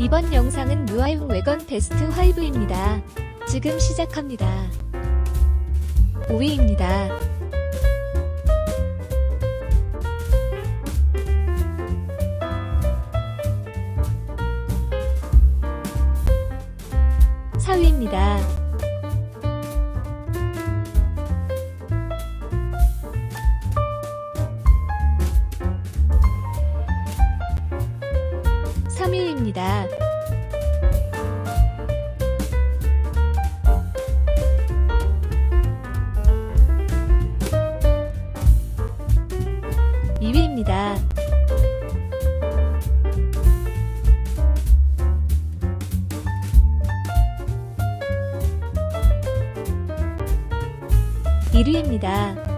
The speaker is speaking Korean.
이번 영상은 루아용 외건 베스트 5입니다. 지금 시작합니다. 5위입니다. 사위입니다 3위입니다. 2위입니다. 1위입니다.